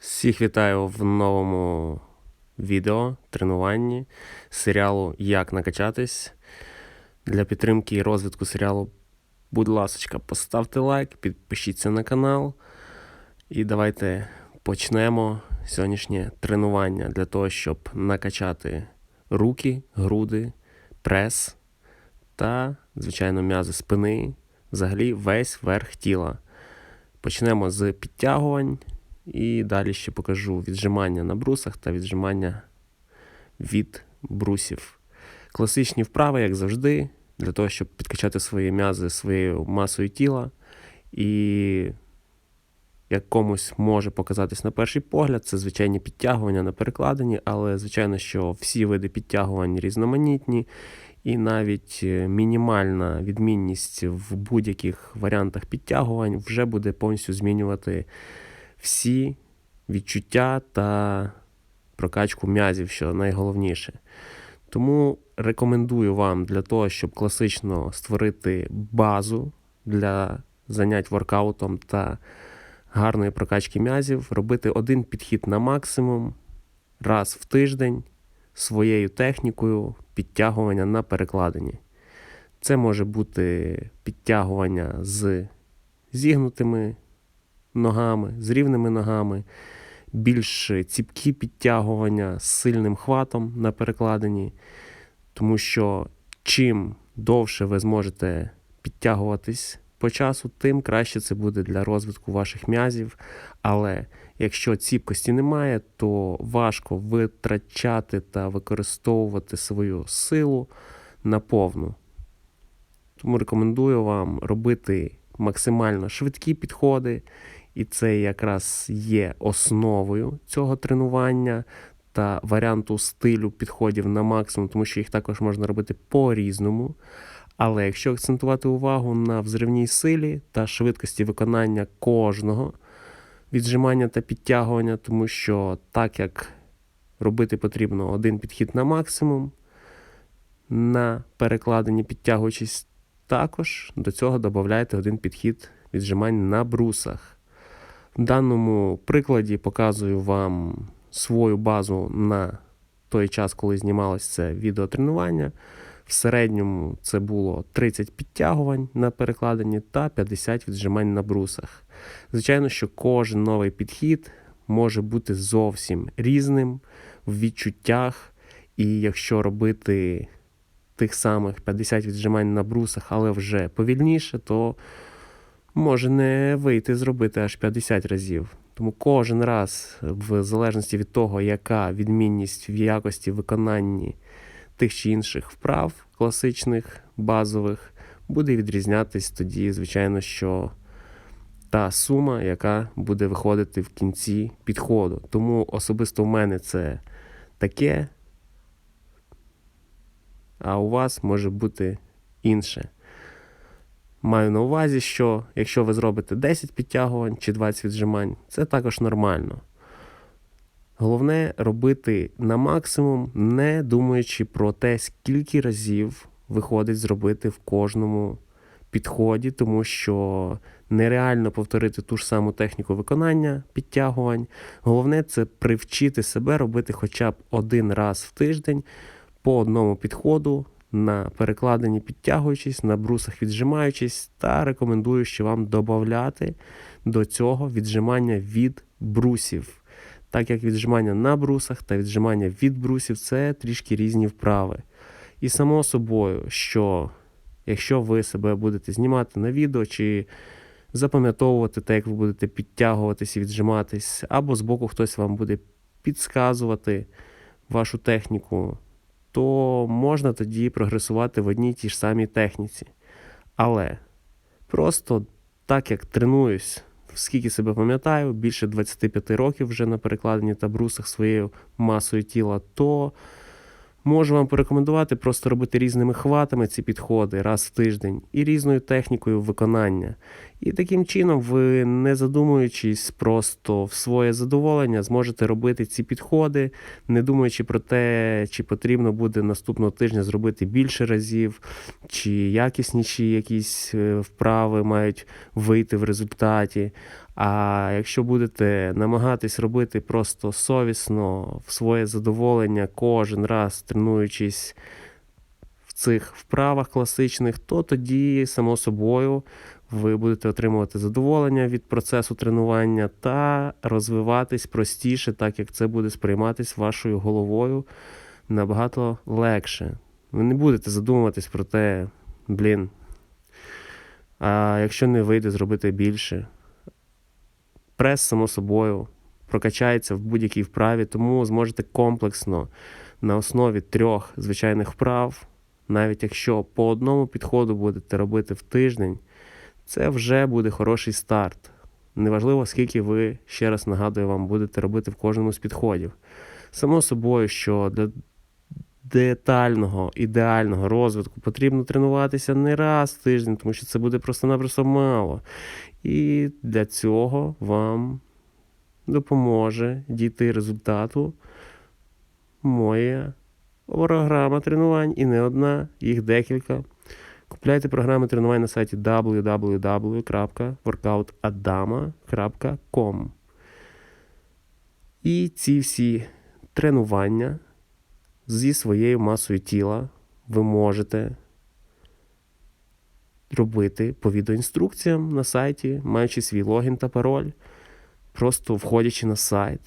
Всіх вітаю в новому відео тренуванні серіалу Як накачатись. Для підтримки і розвитку серіалу, будь ласка, поставте лайк, підпишіться на канал. І давайте почнемо сьогоднішнє тренування для того, щоб накачати руки, груди, прес та, звичайно, м'язи спини, взагалі весь верх тіла. Почнемо з підтягувань. І далі ще покажу віджимання на брусах та віджимання від брусів. Класичні вправи, як завжди, для того, щоб підкачати свої м'язи своєю масою тіла. І як комусь може показатись на перший погляд, це звичайні підтягування на перекладині, але звичайно, що всі види підтягувань різноманітні, і навіть е, мінімальна відмінність в будь-яких варіантах підтягувань вже буде повністю змінювати всі відчуття та прокачку м'язів, що найголовніше. Тому рекомендую вам для того, щоб класично створити базу для занять воркаутом та гарної прокачки м'язів, робити один підхід на максимум раз в тиждень своєю технікою підтягування на перекладині. Це може бути підтягування з зігнутими ногами, з рівними ногами, більш ціпкі підтягування з сильним хватом на перекладині, тому що чим довше ви зможете підтягуватись по часу, тим краще це буде для розвитку ваших м'язів. Але якщо ціпкості немає, то важко витрачати та використовувати свою силу наповну. Тому рекомендую вам робити максимально швидкі підходи, і це якраз є основою цього тренування та варіанту стилю підходів на максимум, тому що їх також можна робити по-різному. Але якщо акцентувати увагу на взривній силі та швидкості виконання кожного віджимання та підтягування, тому що так як робити потрібно один підхід на максимум, на перекладенні підтягуючись, також до цього додайте один підхід віджимань на брусах. В даному прикладі показую вам свою базу на той час, коли знімалось це відеотренування. В середньому це було 30 підтягувань на перекладенні та 50 віджимань на брусах. Звичайно, що кожен новий підхід може бути зовсім різним в відчуттях, і якщо робити тих самих 50 віджимань на брусах, але вже повільніше, то може не вийти зробити аж 50 разів. Тому кожен раз, в залежності від того, яка відмінність в якості виконанні тих чи інших вправ класичних, базових, буде відрізнятись тоді, звичайно, що та сума, яка буде виходити в кінці підходу. Тому особисто в мене це таке, а у вас може бути інше. Маю на увазі, що якщо ви зробите 10 підтягувань чи 20 віджимань, це також нормально. Головне робити на максимум, не думаючи про те, скільки разів виходить зробити в кожному підході, тому що нереально повторити ту ж саму техніку виконання підтягувань. Головне це привчити себе робити хоча б один раз в тиждень по одному підходу на перекладенні підтягуючись, на брусах віджимаючись, та рекомендую ще вам додати до цього віджимання від брусів. Так як віджимання на брусах та віджимання від брусів це трішки різні вправи. І само собою, що якщо ви себе будете знімати на відео чи запам'ятовувати те, як ви будете підтягуватись і віджиматись, або збоку хтось вам буде підсказувати вашу техніку, то можна тоді прогресувати в одній тій ж самій техніці. Але просто так як тренуюсь, скільки себе пам'ятаю, більше 25 років вже на перекладенні та брусах своєю масою тіла, то можу вам порекомендувати просто робити різними хватами ці підходи раз в тиждень і різною технікою виконання. І таким чином, ви, не задумуючись, просто в своє задоволення, зможете робити ці підходи, не думаючи про те, чи потрібно буде наступного тижня зробити більше разів, чи якісніші якісь е, вправи мають вийти в результаті. А якщо будете намагатись робити просто совісно в своє задоволення кожен раз тренуючись в цих вправах класичних, то тоді, само собою, ви будете отримувати задоволення від процесу тренування та розвиватись простіше, так як це буде сприйматись вашою головою набагато легше. Ви не будете задумуватись про те, блін. А якщо не вийде зробити більше, прес, само собою, прокачається в будь-якій вправі, тому зможете комплексно на основі трьох звичайних вправ, навіть якщо по одному підходу будете робити в тиждень, це вже буде хороший старт. Неважливо, скільки ви, ще раз нагадую вам, будете робити в кожному з підходів. Само собою, що для детального, ідеального розвитку потрібно тренуватися не раз в тиждень, тому що це буде просто-напросто мало. І для цього вам допоможе дійти результату моя програма тренувань і не одна, їх декілька. Купляйте програми тренувань на сайті www.workoutadama.com. І ці всі тренування зі своєю масою тіла ви можете робити по відеоінструкціям на сайті, маючи свій логін та пароль, просто входячи на сайт,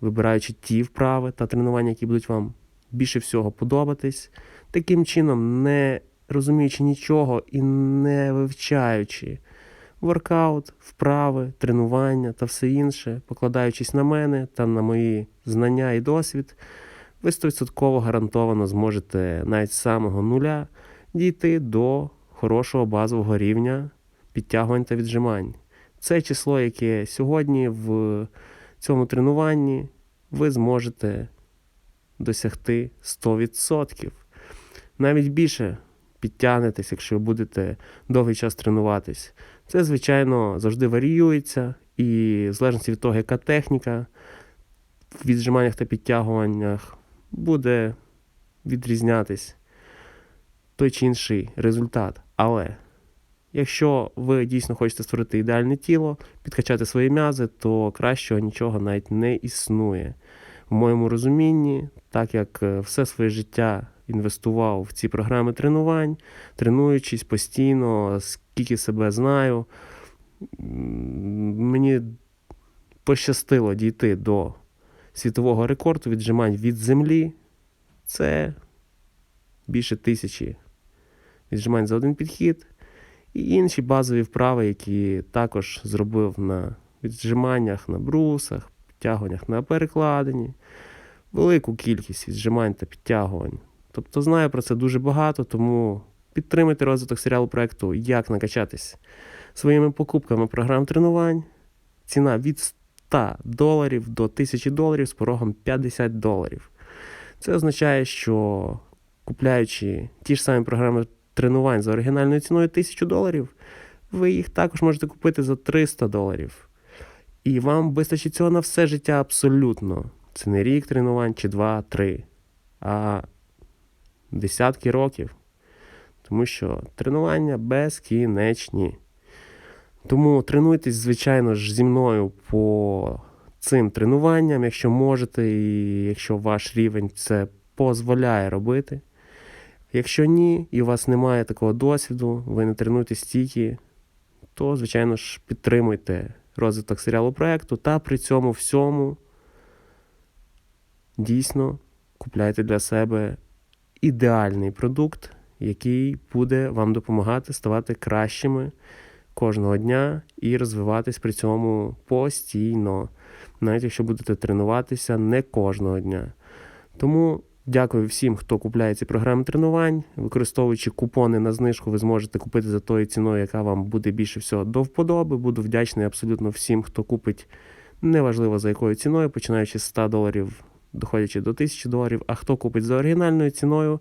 вибираючи ті вправи та тренування, які будуть вам більше всього подобатись, таким чином, не розуміючи нічого і не вивчаючи воркаут, вправи, тренування та все інше, покладаючись на мене та на мої знання і досвід, ви 100% гарантовано зможете навіть з самого нуля дійти до хорошого базового рівня підтягувань та віджимань. Це число, яке сьогодні в цьому тренуванні ви зможете досягти 100%. Навіть більше підтягнетесь, якщо будете довгий час тренуватись. Це, звичайно, завжди варіюється, і в залежності від того, яка техніка в віджиманнях та підтягуваннях буде відрізнятись той чи інший результат. Але якщо ви дійсно хочете створити ідеальне тіло, підкачати свої м'язи, то кращого нічого навіть не існує. В моєму розумінні, так як е, все своє життя інвестував в ці програми тренувань, тренуючись постійно, скільки себе знаю, мені пощастило дійти до світового рекорду віджимань від землі. Це більше тисячі віджимань за один підхід. І інші базові вправи, які також зробив на віджиманнях, на брусах, підтягуваннях на перекладині, велику кількість віджимань та підтягувань. Тобто знаю про це дуже багато, тому підтримайте розвиток серіалу проекту Як накачатись своїми покупками програм тренувань. Ціна від 100 доларів до 1000 доларів з порогом 50 доларів. Це означає, що купляючи ті ж самі програми тренувань за оригінальною ціною 1000 доларів, ви їх також можете купити за 300 доларів. І вам вистачить цього на все життя абсолютно. Це не рік тренувань чи два-три, а десятки років. Тому що тренування безкінечні. Тому тренуйтесь, звичайно ж, зі мною по цим тренуванням, якщо можете, і якщо ваш рівень це дозволяє робити. Якщо ні, і у вас немає такого досвіду, ви не тренуєтесь стільки, то, звичайно ж, підтримуйте розвиток серіалу проекту та при цьому всьому дійсно купляйте для себе ідеальний продукт, який буде вам допомагати ставати кращими кожного дня і розвиватись при цьому постійно, навіть якщо будете тренуватися не кожного дня. Тому дякую всім, хто купляє ці програми тренувань. Використовуючи купони на знижку, ви зможете купити за тою ціною, яка вам буде більше всього до вподоби. Буду вдячний абсолютно всім, хто купить неважливо за якою ціною, починаючи з 100 доларів, доходячи до 1000 доларів. А хто купить за оригінальною ціною,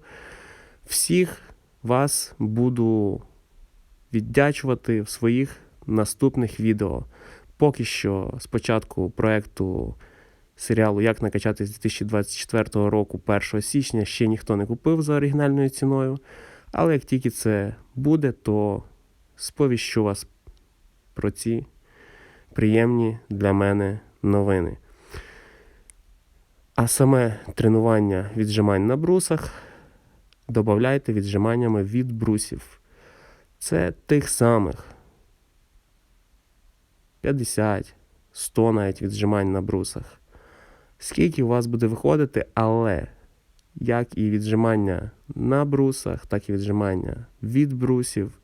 всіх вас буду віддячувати в своїх наступних відео. Поки що спочатку проекту серіалу Як накачатись 2024 року 1 січня ще ніхто не купив за оригінальною ціною. Але як тільки це буде, то сповіщу вас про ці приємні для мене новини. А саме тренування віджимань на брусах додавайте віджиманнями від брусів. Це тих самих 50, 100 навіть віджимань на брусах. Скільки у вас буде виходити, але як і віджимання на брусах, так і віджимання від брусів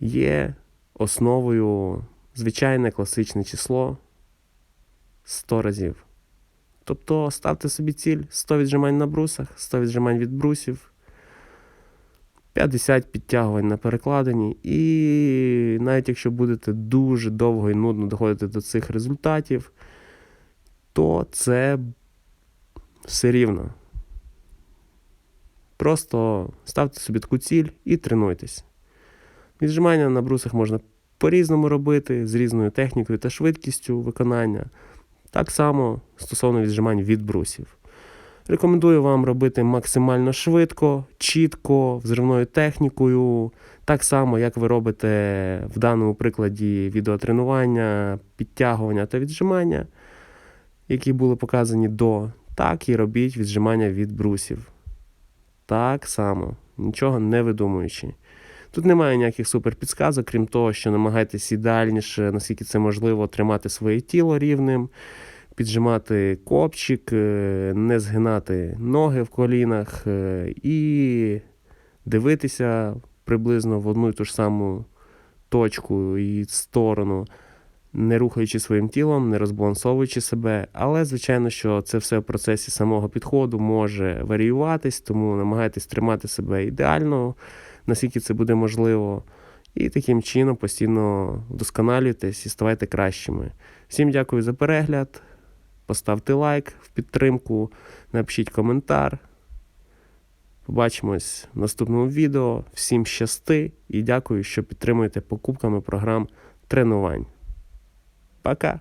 є основою звичайне класичне число 100 разів. Тобто ставте собі ціль 100 віджимань на брусах, 100 віджимань від брусів, 50 підтягувань на перекладині. І навіть якщо будете дуже довго і нудно доходити до цих результатів, то це все рівно. Просто ставте собі таку ціль і тренуйтесь. Віджимання на брусах можна по-різному робити, з різною технікою та швидкістю виконання. Так само стосовно віджимань від брусів. Рекомендую вам робити максимально швидко, чітко, взривною технікою, так само, як ви робите в даному прикладі відеотренування, підтягування та віджимання, які були показані до, так і робіть віджимання від брусів. Так само, нічого не видумуючи. Тут немає ніяких суперпідсказок, крім того, що намагайтесь ідеальніше, наскільки це можливо, тримати своє тіло рівним, піджимати копчик, е, не згинати ноги в колінах е, і дивитися приблизно в одну і ту ж саму точку і сторону, не рухаючи своїм тілом, не розбалансовуючи себе. Але, звичайно, що це все в процесі самого підходу може варіюватись, тому намагайтесь тримати себе ідеально наскільки це буде можливо. І таким чином постійно вдосконалюйтесь і ставайте кращими. Всім дякую за перегляд. Поставте лайк в підтримку, напишіть коментар. Побачимось в наступному відео. Всім щасти і дякую, що підтримуєте покупками програм тренувань. Пока!